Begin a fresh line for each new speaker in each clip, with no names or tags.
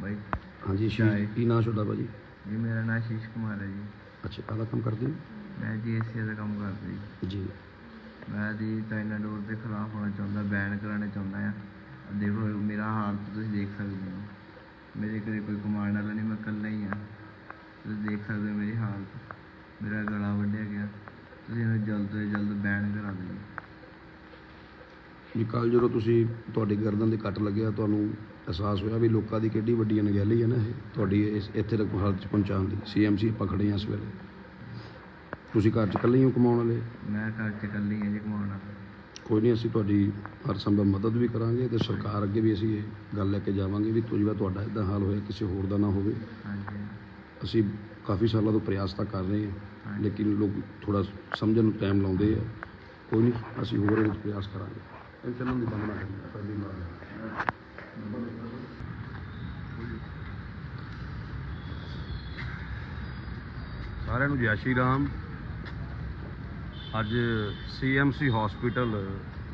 ਬਾਈ।
ਹਾਂਜੀ। ਸ਼ੀਸ਼ ਕੀ ਨਾਂ ਤੁਹਾਡਾ ਭਾਜੀ?
ਜੀ ਮੇਰਾ ਨਾਮ ਸ਼ੀਸ਼ ਕੁਮਾਰ ਹੈ ਜੀ।
ਅੱਛਾ ਕਾਹਦਾ ਕੰਮ ਕਰਦੇ ਹੋ?
ਮੈਂ ਜੀ ਏਸੀਆ ਦਾ ਕੰਮ ਕਰਦਾ ਜੀ।
ਜੀ।
ਮੈਂ ਜੀ ਚਾਈਨਾ ਡੋਰ ਦੇ ਖਿਲਾਫ ਹੋਣਾ ਚਾਹੁੰਦਾ ਬੈਨ ਕਰਾਉਣਾ ਚਾਹੁੰਦਾ ਆ ਦੇਖੋ ਮੇਰਾ ਹਾਲ ਤੁਸੀਂ ਦੇਖ ਸਕਦੇ ਹੋ। ਮੇਰੇ ਘਰੇ ਕੋਈ ਕਮਾਉਣ ਵਾਲਾ ਨਹੀਂ ਮੈਂ ਇਕੱਲਾ ਹੀ ਆ ਤੁਸੀਂ ਦੇਖ ਸਕਦੇ ਹੋ ਮੇਰੀ ਹਾਲਤ। ਮੇਰਾ ਗਲਾ ਵੱਢਿਆ ਗਿਆ। ਤੁਸੀਂ ਇਹਨੂੰ ਜਲਦ ਤੋਂ ਜਲਦ ਬੈਨ ਕਰਾ ਦਿਓ।
ਵੀ ਕੱਲ ਜਦੋਂ ਤੁਸੀਂ ਤੁਹਾਡੀ ਗਰਦਨ ਦੇ ਕੱਟ ਲੱਗਿਆ ਤੁਹਾਨੂੰ ਅਹਿਸਾਸ ਹੋਇਆ ਵੀ ਲੋਕਾਂ ਦੀ ਕਿੱਡੀ ਵੱਡੀ ਅਣਗਹਿਲੀ ਹੈ ਨਾ ਇਹ? ਤੁਹਾਡੀ ਇਸ ਇੱਥੇ ਤੱਕ ਹਾਲਤ ਚ ਪਹੁੰਚਾਉਣ ਦੀ। ਸੀਐਮਸੀ ਖੜੇ ਹਾਂ ਇਸ ਵੇਲੇ। ਤੁਸੀਂ ਘਰ ਚ ਇਕੱਲੇ ਹੀ ਹੋ ਕਮਾਉਣ ਵਾਲੇ?
ਮੈਂ ਘਰ 'ਚ ਇਕੱਲੀ ਹਾਂ ਜੀ ਕਮਾਉਣ ਵਾਲਾ।
ਕੋਈ ਨਹੀਂ ਅਸੀਂ ਤੁਹਾਡੀ ਹਰ ਸੰਭਵ ਮਦਦ ਵੀ ਕਰਾਂਗੇ ਤੇ ਸਰਕਾਰ ਅੱਗੇ ਵੀ ਅਸੀਂ ਇਹ ਗੱਲ ਲੈ ਕੇ ਜਾਵਾਂਗੇ ਵੀ ਤੁਜਵਾ ਤੁਹਾਡਾ ਇਦਾਂ ਹਾਲ ਹੋਇਆ ਕਿਸੇ ਹੋਰ ਦਾ ਨਾ ਹੋਵੇ।
ਹਾਂਜੀ।
ਅਸੀਂ ਕਾਫੀ ਸਾਲਾਂ ਤੋਂ ਪ੍ਰਯਾਸ ਤਾਂ ਕਰ ਰਹੇ ਹਾਂ ਲੇਕਿਨ ਲੋਕ ਥੋੜਾ ਸਮਝਣ ਨੂੰ ਟਾਈਮ ਲਾਉਂਦੇ ਆ। ਕੋਈ ਨਹੀਂ ਅਸੀਂ ਹੋਰ ਇਹਦੇ ਪ੍ਰਯਾਸ ਕਰਾਂਗੇ। ਇਹ ਚੱਲਣ ਦੀ ਬੰਦ ਨਾ ਪਹਿਲੀ ਵਾਰ ਸਾਰਿਆਂ ਨੂੰ ਜੈ ਸ਼੍ਰੀ ਰਾਮ। ਅੱਜ ਸੀਐਮਸੀ ਹਸਪੀਟਲ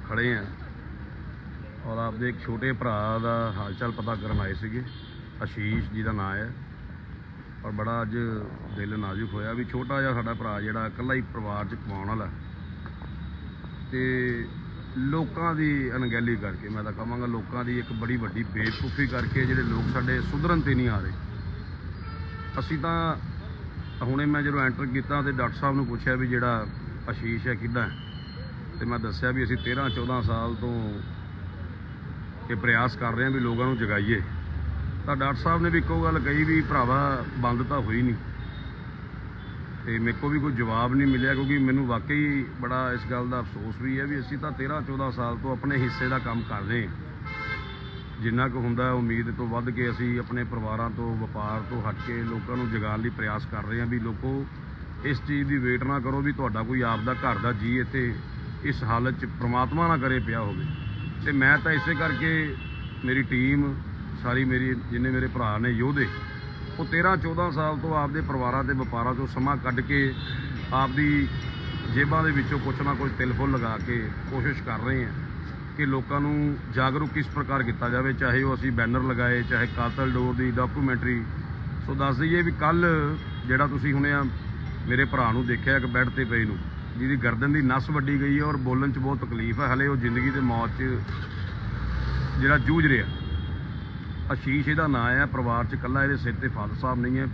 ਖੜੇ ਆ ਔਰ ਆਪਦੇ ਇੱਕ ਛੋਟੇ ਭਰਾ ਦਾ ਹਾਲ ਚਾਲ ਪਤਾ ਕਰਨ ਆਏ ਸੀਗੇ। ਆਸ਼ੀਸ਼ ਜੀ ਦਾ ਨਾਮ ਹੈ। ਔਰ ਬੜਾ ਅੱਜ ਦਿਲ ਨਾਜ਼ੁਕ ਹੋਇਆ ਵੀ ਛੋਟਾ ਜਿਹਾ ਸਾਡਾ ਭਰਾ ਜਿਹੜਾ ਇਕੱਲਾ ਹੀ ਪਰਿਵਾਰ 'ਚ ਕਮਾਉਣ ਵਾਲਾ। ਤੇ ਲੋਕਾਂ ਦੀ ਅਣਗਹਿਲੀ ਕਰਕੇ, ਮੈਂ ਤਾਂ ਕਹਾਂਗਾ ਲੋਕਾਂ ਦੀ ਇੱਕ ਬੜੀ ਵੱਡੀ ਬੇਵਕੂਫੀ ਕਰਕੇ ਜਿਹੜੇ ਲੋਕ ਸਾਡੇ ਸੁਧਰਨ ਤੇ ਨਹੀਂ ਆ ਰਹੇ। ਅਸੀਂ ਤਾਂ ਹੁਣੇ ਮੈਂ ਜਦੋਂ ਐਂਟਰ ਕੀਤਾ ਤੇ ਡਾਕਟਰ ਸਾਹਿਬ ਨੂੰ ਪੁੱਛਿਆ ਵੀ ਜਿਹੜਾ ਅਸ਼ੀਸ਼ ਹੈ ਕਿੱਦਾਂ ਹੈ? ਤੇ ਮੈਂ ਦੱਸਿਆ ਵੀ ਅਸੀਂ 13 14 ਸਾਲ ਤੋਂ ਇਹ ਪ੍ਰਯਾਸ ਕਰ ਰਹੇ ਹਾਂ ਵੀ ਲੋਕਾਂ ਨੂੰ ਜਗਾਈਏ। ਤਾਂ ਡਾਕਟਰ ਸਾਹਿਬ ਨੇ ਵੀ ਇੱਕੋ ਗੱਲ ਕਹੀ ਵੀ ਭਰਾਵਾ, ਬੰਦ ਤਾਂ ਹੋਈ ਨਹੀਂ। ਤੇ ਮੇਰੇ ਕੋਲ ਵੀ ਕੋਈ ਜਵਾਬ ਨਹੀਂ ਮਿਲਿਆ ਕਿਉਂਕਿ ਮੈਨੂੰ ਵਾਕਈ ਬੜਾ ਇਸ ਗੱਲ ਦਾ ਅਫਸੋਸ ਵੀ ਹੈ ਵੀ ਅਸੀਂ ਤਾਂ 13 14 ਸਾਲ ਤੋਂ ਆਪਣੇ ਹਿੱਸੇ ਦਾ ਕੰਮ ਕਰ ਰਹੇ ਹਾਂ। ਜਿੰਨਾ ਕੁ ਹੁੰਦਾ ਉਮੀਦ ਤੋਂ ਵੱਧ ਕੇ ਅਸੀਂ ਆਪਣੇ ਪਰਿਵਾਰਾਂ ਤੋਂ, ਵਪਾਰ ਤੋਂ ਹਟ ਕੇ ਲੋਕਾਂ ਨੂੰ ਜਗਾਉਣ ਲਈ ਪ੍ਰਯਾਸ ਕਰ ਰਹੇ ਹਾਂ ਵੀ ਲੋਕੋ, ਇਸ ਚੀਜ਼ ਦੀ ਵੇਟ ਨਾ ਕਰੋ ਵੀ ਤੁਹਾਡਾ ਕੋਈ ਆਪ ਦਾ ਘਰ ਦਾ ਜੀ ਇੱਥੇ ਇਸ ਹਾਲਤ 'ਚ ਪ੍ਰਮਾਤਮਾ ਨਾ ਕਰੇ ਪਿਆ ਹੋਵੇ। ਤੇ ਮੈਂ ਤਾਂ ਇਸੇ ਕਰਕੇ ਮੇਰੀ ਟੀਮ, ਸਾਰੀ ਮੇਰੀ, ਜਿੰਨੇ ਮੇਰੇ ਭਰਾ ਨੇ ਯੋਧੇ ਉਹ 13 14 ਸਾਲ ਤੋਂ ਆਪਦੇ ਪਰਿਵਾਰਾਂ ਤੇ ਵਪਾਰਾਂ ਤੋਂ ਸਮਾਂ ਕੱਢ ਕੇ ਆਪਦੀ ਜੇਬਾਂ ਦੇ ਵਿੱਚੋਂ ਕੁਛ ਨਾ ਕੁਛ ਤਿਲ ਫੁੱਲ ਲਗਾ ਕੇ ਕੋਸ਼ਿਸ਼ ਕਰ ਰਹੇ ਹਾਂ ਕਿ ਲੋਕਾਂ ਨੂੰ ਜਾਗਰੂਕ ਕਿਸ ਪ੍ਰਕਾਰ ਕੀਤਾ ਜਾਵੇ, ਚਾਹੇ ਉਹ ਅਸੀਂ ਬੈਨਰ ਲਗਾਏ, ਚਾਹੇ ਕਾਤਲ ਡੋਰ ਦੀ ਡਾਕੂਮੈਂਟਰੀ ਸੋ ਦੱਸ ਦਈਏ ਵੀ ਕੱਲ ਜਿਹੜਾ ਤੁਸੀਂ ਹੁਣੇ ਆ ਮੇਰੇ ਭਰਾ ਨੂੰ ਦੇਖਿਆ ਇੱਕ ਬੈੱਡ ਤੇ ਪਈ ਨੂੰ, ਜਿਹਦੀ ਗਰਦਨ ਦੀ ਨਸ ਵੱਡੀ ਗਈ ਹੈ ਔਰ ਬੋਲਣ 'ਚ ਬਹੁਤ ਤਕਲੀਫ ਹੈ, ਹਲੇ ਉਹ ਜ਼ਿੰਦਗੀ ਤੇ ਮੌਤ 'ਚ ਜਿਹੜਾ ਜੂਝ ਰਿਹਾ। ਆਸ਼ੀਸ਼ ਇਹਦਾ ਨਾਂ ਹੈ, ਪਰਿਵਾਰ 'ਚ ਇਕੱਲਾ ਇਹਦੇ ਸਿਰ ਤੇ ਫਾਦਰ ਸਾਹਿਬ ਨਹੀਂ ਹੈ।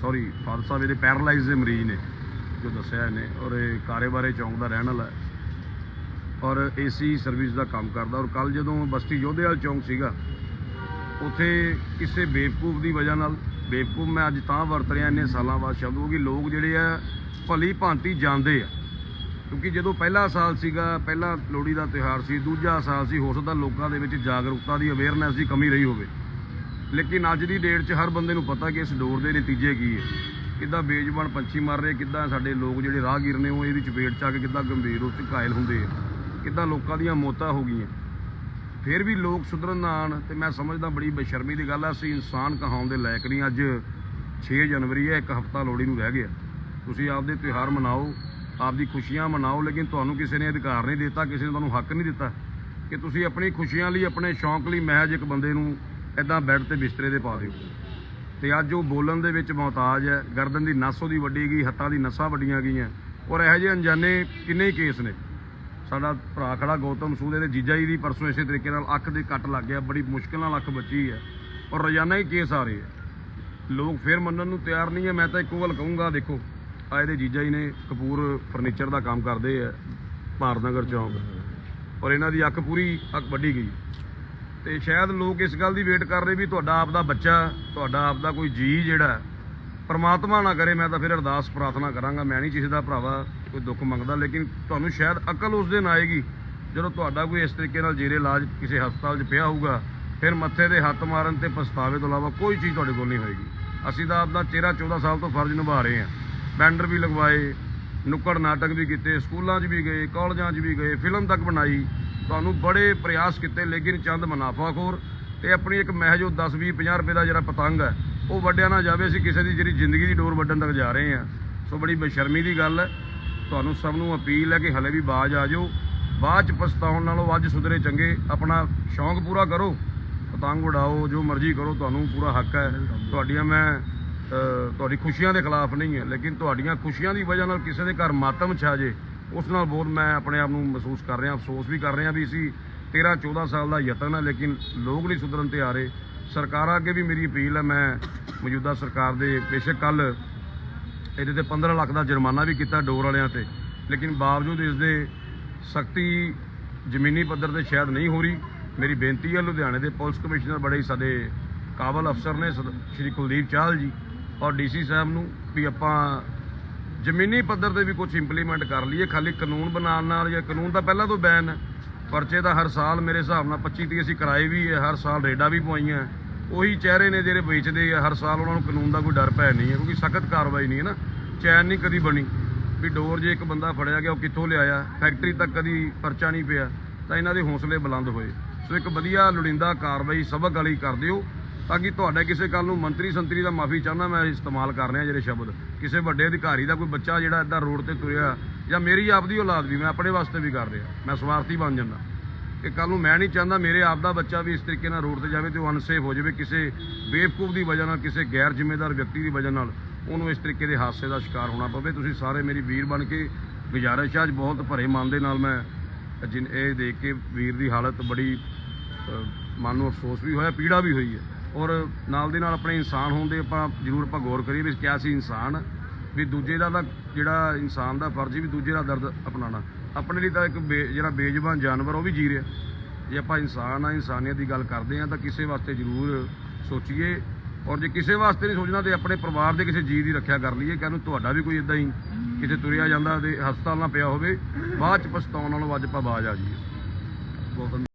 ਸੌਰੀ ਫਾਦਰ ਸਾਹਿਬ ਇਹਦੇ ਪੈਰਾਲਾਈਜ਼ ਦੇ ਮਰੀਜ਼ ਨੇ, ਜੋ ਦੱਸਿਆ ਇਹਨੇ, ਔਰ ਇਹ ਕਾਰੇਬਾਰੇ ਚੌਂਕ ਦਾ ਰਹਿਣ ਵਾਲਾ ਹੈ। ਔਰ ਏਸੀ ਸਰਵਿਸ ਦਾ ਕੰਮ ਕਰਦਾ, ਔਰ ਕੱਲ ਜਦੋਂ ਬਸਤੀ ਯੋਧੇਵਾਲ ਚੌਂਕ ਸੀਗਾ, ਉਥੇ ਕਿਸੇ ਬੇਵਕੂਫ ਦੀ ਵਜ੍ਹਾ ਨਾਲ, ਬੇਵਕੂਫ ਮੈਂ ਅੱਜ ਤਾਂ ਵਰਤ ਰਿਹਾ ਇੰਨੇ ਸਾਲਾਂ ਬਾਅਦ ਸ਼ਬਦ ਕਿ ਲੋਕ ਜਿਹੜੇ ਆ, ਭਲੀ ਭਾਂਤੀ ਜਾਂਦੇ ਆ। ਕਿਉਂਕਿ ਜਦੋਂ ਪਹਿਲਾ ਸਾਲ ਸੀਗਾ, ਪਹਿਲਾ ਲੋਹੜੀ ਦਾ ਤਿਉਹਾਰ ਸੀ, ਦੂਜਾ ਸਾਲ ਸੀ, ਹੋ ਸਕਦਾ ਲੋਕਾਂ ਦੇ ਵਿੱਚ ਜਾਗਰੂਕਤਾ ਦੀ ਅਵੇਅਰਨੈਸ ਦੀ ਕਮੀ ਰਹੀ ਹੋਵੇ। ਲੇਕਿਨ ਅੱਜ ਦੀ ਡੇਟ 'ਚ ਹਰ ਬੰਦੇ ਨੂੰ ਪਤਾ ਕਿ ਇਸ ਡੋਰ ਦੇ ਨਤੀਜੇ ਕੀ ਹੈ। ਕਿੱਦਾਂ ਬੇਜ਼ੁਬਾਨ ਪੰਛੀ ਮਰ ਰਹੇ, ਕਿੱਦਾਂ ਸਾਡੇ ਲੋਕ ਜਿਹੜੇ ਰਾਹਗੀਰ ਨੇ, ਉਹ ਇਹਦੀ ਚਪੇਟ 'ਚ ਆ ਕੇ ਕਿੱਦਾਂ ਗੰਭੀਰ ਰੂਪ 'ਚ ਘਾਇਲ ਹੁੰਦੇ ਆ। ਕਿੱਦਾਂ ਲੋਕਾਂ ਦੀਆਂ ਮੌਤਾਂ ਹੋ ਗਈਆਂ। ਫਿਰ ਵੀ ਲੋਕ ਸੁਧਰਨ ਨਾ ਆਉਣ, ਤੇ ਮੈਂ ਸਮਝਦਾ ਬੜੀ ਬੇਸ਼ਰਮੀ ਦੀ ਗੱਲ ਆ, ਅਸੀਂ ਇਨਸਾਨ ਕਹਾਉਣ ਦੇ ਲਾਇਕ ਨਹੀਂ। ਅੱਜ 6 ਜਨਵਰੀ ਹੈ, ਇੱਕ ਹਫਤਾ ਲੋਹੜੀ ਨੂੰ ਰਹਿ ਗਿਆ। ਤੁਸੀਂ ਆਪਦੇ ਤਿਉਹਾਰ ਮਨਾਓ ਆਪਦੀ ਖੁਸ਼ੀਆਂ ਮਨਾਓ, ਲੇਕਿਨ ਤੁਹਾਨੂੰ ਕਿਸੇ ਨੇ ਅਧਿਕਾਰ ਨਹੀਂ ਦਿੱਤਾ, ਕਿਸੇ ਨੇ ਤੁਹਾਨੂੰ ਹੱਕ ਨਹੀਂ ਦਿੱਤਾ ਕਿ ਤੁਸੀਂ ਆਪਣੀ ਖੁਸ਼ੀਆਂ ਲਈ, ਆਪਣੇ ਸ਼ੌਂਕ ਲਈ ਮਹਿਜ ਇੱਕ ਬੰਦੇ ਨੂੰ ਇਦਾਂ ਬੈੱਡ ਤੇ ਬਿਸਤਰੇ ਦੇ ਪਾ ਦਿਓ। ਤੇ ਅੱਜ ਉਹ ਬੋਲਣ ਦੇ ਵਿੱਚ ਮੁਹਤਾਜ ਹੈ, ਗਰਦਨ ਦੀ ਨਸ ਉਹਦੀ ਵੱਡੀ ਗਈ, ਹੱਥਾਂ ਦੀ ਨਸਾਂ ਵੱਡੀਆਂ ਗਈਆਂ। ਔਰ ਇਹੋ ਜਿਹੇ ਅਣਜਾਣੇ ਕਿੰਨੇ ਹੀ ਕੇਸ ਨੇ। ਸਾਡਾ ਭਰਾ ਖੜਾ ਗੌਤਮ ਸੂਦ, ਇਹਦੇ ਜੀਜਾ ਜੀ ਦੀ ਪਰਸੋਂ ਇਸੇ ਤਰੀਕੇ ਨਾਲ ਅੱਖ ਦੇ ਕੱਟ ਲੱਗ ਗਿਆ, ਬੜੀ ਮੁਸ਼ਕਿਲ ਨਾਲ ਅੱਖ ਬਚੀ ਹੈ। ਔਰ ਰੋਜ਼ਾਨਾ ਹੀ ਕੇਸ ਆ ਰਹੇ ਆ ਲੋਕ ਫਿਰ ਮੰਨਣ ਨੂੰ ਤਿਆਰ ਨਹੀਂ ਹੈ, ਮੈਂ ਤਾਂ ਇੱਕੋ ਗੱਲ ਕਹੂੰਗਾ, ਦੇਖੋ ਆ ਇਹਦੇ ਜੀਜਾ ਜੀ ਨੇ ਕਪੂਰ ਫਰਨੀਚਰ ਦਾ ਕੰਮ ਕਰਦੇ ਆ, ਭਾਰਤ ਨਗਰ ਚੌਂਕ। ਔਰ ਇਹਨਾਂ ਦੀ ਅੱਖ ਪੂਰੀ ਅੱਖ ਵੱਡੀ ਗਈ। ਤੇ ਸ਼ਾਇਦ ਲੋਕ ਇਸ ਗੱਲ ਦੀ ਵੇਟ ਕਰ ਰਹੇ ਵੀ ਤੁਹਾਡਾ ਆਪਦਾ ਬੱਚਾ, ਤੁਹਾਡਾ ਆਪਦਾ ਕੋਈ ਜੀ ਜਿਹੜਾ, ਪਰਮਾਤਮਾ ਨਾ ਕਰੇ, ਮੈਂ ਤਾਂ ਫਿਰ ਅਰਦਾਸ ਪ੍ਰਾਰਥਨਾ ਕਰਾਂਗਾ। ਮੈਂ ਨਹੀਂ ਕਿਸੇ ਦਾ ਭਰਾਵਾ ਕੋਈ ਦੁੱਖ ਮੰਗਦਾ, ਲੇਕਿਨ ਤੁਹਾਨੂੰ ਸ਼ਾਇਦ ਅਕਲ ਉਸ ਦਿਨ ਆਏਗੀ, ਜਦੋਂ ਤੁਹਾਡਾ ਕੋਈ ਇਸ ਤਰੀਕੇ ਨਾਲ ਜੇਰੇ ਇਲਾਜ ਕਿਸੇ ਹਸਪਤਾਲ 'ਚ ਪਿਆ ਹੋਊਗਾ, ਫਿਰ ਮੱਥੇ ਦੇ ਹੱਥ ਮਾਰਨ ਤੇ ਪਛਤਾਵੇ ਤੋਂ ਇਲਾਵਾ ਕੋਈ ਚੀਜ਼ ਤੁਹਾਡੇ ਕੋਲ ਨਹੀਂ ਹੋਏਗੀ। ਅਸੀਂ ਤਾਂ ਆਪਦਾ 13 14 ਸਾਲ ਤੋਂ ਫਰਜ਼ ਨਿਭਾ ਰਹੇ ਹਾਂ। ਬੈਂਡਰ ਵੀ ਲਗਵਾਏ ਨੁੱਕੜ ਨਾਟਕ ਵੀ ਕੀਤੇ ਸਕੂਲਾਂ 'ਚ ਵੀ ਗਏ ਕਾਲਜਾਂ 'ਚ ਵੀ ਗਏ ਫਿਲਮ ਤੱਕ ਬਣਾਈ। ਤੁਹਾਨੂੰ ਬੜੇ ਪ੍ਰਯਾਸ ਕੀਤੇ ਲੇਕਿਨ ਚੰਦ ਮੁਨਾਫਾਖੋਰ ਤੇ ਆਪਣੀ ਇੱਕ ਮਹਿਜ ਉਹ 10 20 50 ਰੁਪਏ ਦਾ ਜਿਹੜਾ ਪਤੰਗ ਹੈ ਉਹ ਵੱਡਿਆ ਨਾ ਜਾਵੇ ਅਸੀਂ ਕਿਸੇ ਦੀ ਜਿਹੜੀ ਜ਼ਿੰਦਗੀ ਦੀ ਡੋਰ ਵੱਢਣ ਤੱਕ ਜਾ ਰਹੇ ਹਾਂ। ਸੋ ਬੜੀ ਬੇਸ਼ਰਮੀ ਦੀ ਗੱਲ ਹੈ। ਤੁਹਾਨੂੰ ਸਭ ਨੂੰ ਅਪੀਲ ਹੈ ਕਿ ਹਲੇ ਵੀ ਬਾਜ ਆ ਜਾਓ। ਬਾਅਦ ਚ ਪਛਤਾਉਣ ਨਾਲੋਂ ਅੱਜ ਸੁਧਰੇ ਚੰਗੇ ਆਪਣਾ ਸ਼ੌਂਕ ਪੂਰਾ ਕਰੋ ਪਤੰਗ ਉਡਾਓ ਜੋ ਮਰਜ਼ੀ ਕਰੋ ਤੁਹਾਨੂੰ ਪੂਰਾ ਹੱਕ ਹੈ। ਤੁਹਾਡੀਆਂ ਮੈਂ ਤੁਹਾਡੀ ਖੁਸ਼ੀਆਂ ਦੇ ਖਿਲਾਫ ਨਹੀਂ ਹੈ, ਲੇਕਿਨ ਤੁਹਾਡੀਆਂ ਖੁਸ਼ੀਆਂ ਦੀ ਵਜ੍ਹਾ ਨਾਲ ਕਿਸੇ ਦੇ ਘਰ ਮਾਤਮ ਛਾ ਜੇ, ਉਸ ਨਾਲ ਬਹੁਤ ਮੈਂ ਆਪਣੇ ਆਪ ਨੂੰ ਮਹਿਸੂਸ ਕਰ ਰਿਹਾ, ਅਫਸੋਸ ਵੀ ਕਰ ਰਿਹਾ ਵੀ ਅਸੀਂ 13 14 ਸਾਲ ਦਾ ਯਤਨ ਹੈ, ਲੇਕਿਨ ਲੋਕ ਨਹੀਂ ਸੁਧਰਨ ਤੇ ਆ ਰਹੇ। ਸਰਕਾਰਾਂ ਅੱਗੇ ਵੀ ਮੇਰੀ ਅਪੀਲ ਹੈ, ਮੈਂ ਮੌਜੂਦਾ ਸਰਕਾਰ ਦੇ ਬੇਸ਼ੱਕ ਕੱਲ ਇਹਦੇ ਤੇ 15 ਲੱਖ ਦਾ ਜੁਰਮਾਨਾ ਵੀ ਕੀਤਾ ਡੋਰ ਵਾਲਿਆਂ ਤੇ, ਲੇਕਿਨ ਬਾਵਜੂਦ ਇਸ ਦੇ ਸਖਤੀ ਜ਼ਮੀਨੀ ਪੱਧਰ ਤੇ ਸ਼ਾਇਦ ਨਹੀਂ ਹੋ ਰਹੀ, ਮੇਰੀ ਬੇਨਤੀ ਹੈ, ਲੁਧਿਆਣੇ ਦੇ ਪੁਲਿਸ ਕਮਿਸ਼ਨਰ ਬੜੇ ਸਾਡੇ ਕਾਬਲ ਅਫਸਰ ਨੇ ਸਰ- ਸ਼੍ਰੀ ਕੁਲਦੀਪ ਚਾਹਲ ਜੀ। ਔਰ ਡੀਸੀ ਸਾਹਿਬ ਨੂੰ ਵੀ ਆਪਾਂ ਜ਼ਮੀਨੀ ਪੱਧਰ ਤੇ ਵੀ ਕੁਝ ਇੰਪਲੀਮੈਂਟ ਕਰ ਲਈਏ, ਖਾਲੀ ਕਾਨੂੰਨ ਬਣਾਉਣ ਨਾਲ ਜਾਂ ਕਾਨੂੰਨ ਤਾਂ ਪਹਿਲਾਂ ਤੋਂ ਬੈਨ ਹੈ, ਪਰਚੇ ਤਾਂ ਹਰ ਸਾਲ ਮੇਰੇ ਹਿਸਾਬ ਨਾਲ 25 30 ਅਸੀਂ ਕਰਾਏ ਵੀ ਹੈ, ਹਰ ਸਾਲ ਰੇਡਾਂ ਵੀ ਪਵਾਈਆਂ ਉਹੀ ਚਿਹਰੇ ਨੇ ਜਿਹੜੇ ਵੇਚਦੇ ਆ, ਹਰ ਸਾਲ ਉਹਨਾਂ ਨੂੰ ਕਾਨੂੰਨ ਦਾ ਕੋਈ ਡਰ ਭੈ ਨਹੀਂ ਹੈ, ਕਿਉਂਕਿ ਸਖਤ ਕਾਰਵਾਈ ਨਹੀਂ ਹੈ ਨਾ, ਚੈਨ ਨਹੀਂ ਕਦੀ ਬਣੀ ਵੀ ਡੋਰ ਜੇ ਇੱਕ ਬੰਦਾ ਫੜਿਆ ਗਿਆ, ਉਹ ਕਿੱਥੋਂ ਲਿਆਇਆ, ਫੈਕਟਰੀ ਤੱਕ ਕਦੀ ਪਰਚਾ ਨਹੀਂ ਪਿਆ, ਤਾਂ ਇਹਨਾਂ ਦੇ ਹੌਸਲੇ ਬੁਲੰਦ ਹੋਏ। ਸੋ ਇੱਕ ਵਧੀਆ ਲੋੜੀਂਦਾ ਕਾਰਵਾਈ ਸਬਕ ਵਾਲੀ ਕਰ ਦਿਓ ਤਾਂ ਕਿ ਤੁਹਾਡੇ ਕਿਸੇ ਕੱਲ ਨੂੰ ਮੰਤਰੀ ਸੰਤਰੀ ਦਾ ਮਾਫੀ ਚਾਹੁੰਦਾ, ਮੈਂ ਇਸਤੇਮਾਲ ਕਰ ਰਿਹਾ ਜਿਹੜੇ ਸ਼ਬਦ। ਕਿਸੇ ਵੱਡੇ ਅਧਿਕਾਰੀ ਦਾ ਕੋਈ ਬੱਚਾ ਜਿਹੜਾ ਇਦਾਂ ਰੋਡ ਤੇ ਤੁਰਿਆ, ਜਾਂ ਮੇਰੀ ਆਪਦੀ ਔਲਾਦ ਵੀ, ਮੈਂ ਆਪਣੇ ਵਾਸਤੇ ਵੀ ਕਰ ਰਿਹਾ। ਮੈਂ ਸਵਾਰਥੀ ਬਣ ਜਾਂਦਾ। ਕਿ ਕੱਲ ਨੂੰ ਮੈਂ ਨਹੀਂ ਚਾਹੁੰਦਾ, ਮੇਰੇ ਆਪ ਦਾ ਬੱਚਾ ਵੀ ਇਸ ਤਰੀਕੇ ਨਾਲ ਰੋਡ ਤੇ ਜਾਵੇ ਤੇ ਉਹ ਅਨਸੇਫ ਹੋ ਜਾਵੇ, ਕਿਸੇ ਬੇਵਕੂਫ ਦੀ ਵਜ੍ਹਾ ਨਾਲ, ਕਿਸੇ ਗੈਰ ਜ਼ਿੰਮੇਦਾਰ ਵਿਅਕਤੀ ਦੀ ਵਜ੍ਹਾ ਨਾਲ ਉਹਨੂੰ ਇਸ ਤਰੀਕੇ ਦੇ ਹਾਦਸੇ ਦਾ ਸ਼ਿਕਾਰ ਹੋਣਾ ਪਵੇ। ਤੁਸੀਂ ਸਾਰੇ ਮੇਰੀ ਵੀਰ ਬਣ ਕੇ ਗੁਜ਼ਾਰਿਸ਼ ਹੈ ਅੱਜ ਬਹੁਤ ਭਰੇ ਮਨ ਦੇ ਨਾਲ ਮੈਂ ਜਿਨ ਇਹ ਦੇਖ ਕੇ ਵੀਰ ਦੀ ਹਾਲਤ ਬੜੀ ਮਨ ਨੂੰ ਅਫਸੋਸ ਵੀ ਹੋਇਆ, ਪੀੜਾ ਵੀ ਹੋਈ ਹੈ। ਔਰ ਨਾਲ ਦੇ ਨਾਲ ਆਪਣੇ ਇਨਸਾਨ ਹੋਣ ਦੇ ਆਪਾਂ ਜ਼ਰੂਰ ਆਪਾਂ ਗੌਰ ਕਰੀਏ ਵੀ ਕਿਆ ਸੀ ਇਨਸਾਨ, ਵੀ ਦੂਜੇ ਦਾ ਤਾਂ ਜਿਹੜਾ ਇਨਸਾਨ ਦਾ ਫਰਜ਼ ਵੀ ਦੂਜੇ ਦਾ ਦਰਦ ਅਪਣਾਉਣਾ। ਆਪਣੇ ਲਈ ਤਾਂ ਇੱਕ ਬੇ- ਜਿਹੜਾ ਬੇਜ਼ਬਾਨ ਜਾਨਵਰ ਉਹ ਵੀ ਜੀ ਰਿਹਾ। ਜੇ ਆਪਾਂ ਇਨਸਾਨ ਆ, ਇਨਸਾਨੀਅਤ ਦੀ ਗੱਲ ਕਰਦੇ ਆ ਤਾਂ ਕਿਸੇ ਵਾਸਤੇ ਜ਼ਰੂਰ ਸੋਚੀਏ। ਔਰ ਜੇ ਕਿਸੇ ਵਾਸਤੇ ਨਹੀਂ ਸੋਚਣਾ ਤੇ ਆਪਣੇ ਪਰਿਵਾਰ ਦੇ ਕਿਸੇ ਜੀਅ ਦੀ ਰੱਖਿਆ ਕਰ ਲਈਏ ਕਿ ਤੁਹਾਡਾ ਵੀ ਕੋਈ ਇਦਾਂ ਹੀ ਕਿਤੇ ਤੁਰਿਆ ਜਾਂਦਾ ਤੇ ਹਸਪਤਾਲ ਨਾ ਪਿਆ ਹੋਵੇ, ਬਾਅਦ ਚ ਪਛਤਾਉਣ ਨਾਲੋਂ ਅੱਜ ਆਪਾਂ ਬਾਜ ਆ ਜਾਈਏ। ਬਹੁਤ ਧੰਨਵਾਦ।